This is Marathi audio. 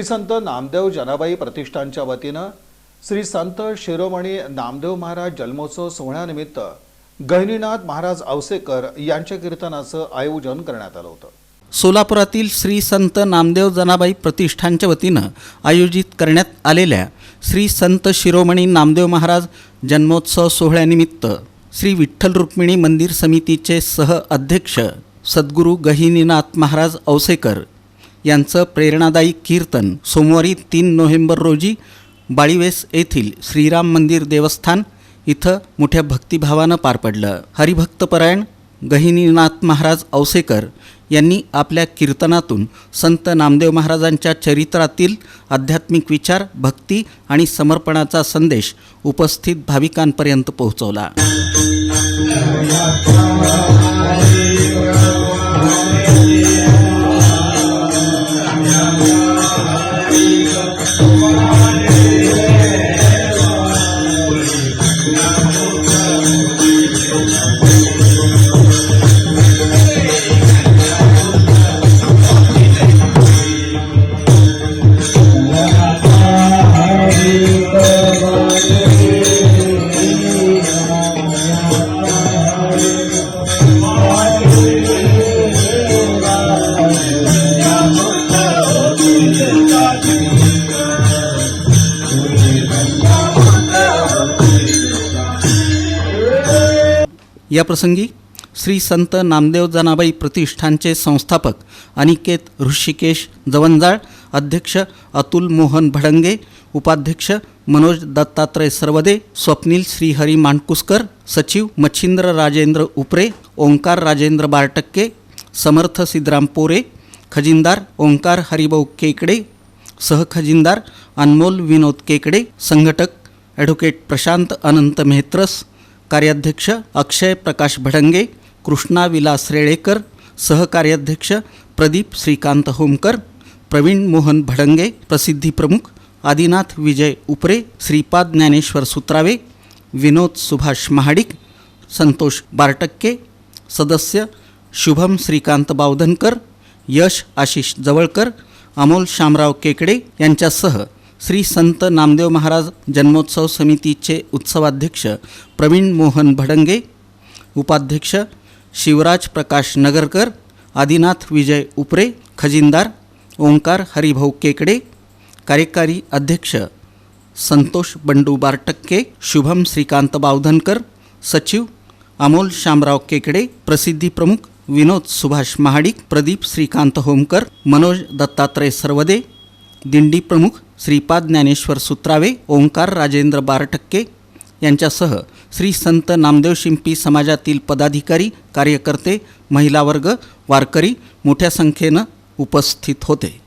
श्री संत नामदेव जनाबाई प्रतिष्ठानच्या वतीनं श्री संत शिरोमणी नामदेव महाराज जन्मोत्सव सोहळ्यानिमित्त गहिनीनाथ महाराज औसेकर यांच्या कीर्तनाचं आयोजन करण्यात आलं होतं. सोलापुरातील श्री संत नामदेव जनाबाई प्रतिष्ठानच्या वतीनं आयोजित करण्यात आलेल्या श्री संत शिरोमणी नामदेव महाराज जन्मोत्सव सोहळ्यानिमित्त श्री विठ्ठल रुक्मिणी मंदिर समितीचे सह अध्यक्ष सद्गुरू गहिनीनाथ महाराज औसेकर यांचं प्रेरणादायी कीर्तन सोमवारी तीन नोव्हेंबर रोजी बाळीवेस येथील श्रीराम मंदिर देवस्थान इथं मोठ्या भक्तिभावानं पार पडलं. हरिभक्तपरायण गहिनीनाथ महाराज औसेकर यांनी आपल्या कीर्तनातून संत नामदेव महाराजांच्या चरित्रातील आध्यात्मिक विचार भक्ती आणि समर्पणाचा संदेश उपस्थित भाविकांपर्यंत पोहोचवला. याप्रसंगी श्री संत नामदेव जनाबाई प्रतिष्ठानचे संस्थापक अनिकेत ऋषिकेश जवंजाळ अध्यक्ष अतुल मोहन भडंगे उपाध्यक्ष मनोज दत्तात्रय सर्वदे स्वप्नील श्रीहरी मांडकुसकर सचिव मच्छिंद्र राजेंद्र उपरे ओंकार राजेंद्र बारटक्के समर्थ सिद्धराम पोरे खजिनदार ओंकार हरिभाऊ केकडे सहखजिनदार अनमोल विनोद केकडे संघटक ॲडव्होकेट प्रशांत अनंत मेहत्रस कार्याध्यक्ष अक्षय प्रकाश भडंगे कृष्णा विलास रेळेकर सहकार्याध्यक्ष प्रदीप श्रीकांत होमकर प्रवीण मोहन भडंगे प्रसिद्धी प्रमुख आदिनाथ विजय उपरे श्रीपाद ज्ञानेश्वर सुत्रावे विनोद सुभाष महाडिक संतोष बारटक्के सदस्य शुभम श्रीकांत बावधनकर यश आशिष जवळकर अमोल शामराव केकडे यांच्यासह श्री संत नामदेव महाराज जन्मोत्सव समितीचे उत्सवाध्यक्ष प्रवीण मोहन भडंगे उपाध्यक्ष शिवराज प्रकाश नगरकर आदिनाथ विजय उपरे खजिनदार ओंकार हरिभाऊ केकडे कार्यकारी अध्यक्ष संतोष बंडू बारटक्के शुभम श्रीकांत बावधनकर सचिव अमोल शामराव केकडे प्रसिद्धी प्रमुख विनोद सुभाष महाडिक प्रदीप श्रीकांत होमकर मनोज दत्तात्रय सर्वदे दिंडी प्रमुख श्रीपाद ज्ञानेश्वर सुत्रावे ओंकार राजेंद्र बारटक्के यांच्यासह श्री संत नामदेव शिंपी समाजातील पदाधिकारी कार्यकर्ते महिला वर्ग वारकरी मोठ्या संख्येनं उपस्थित होते.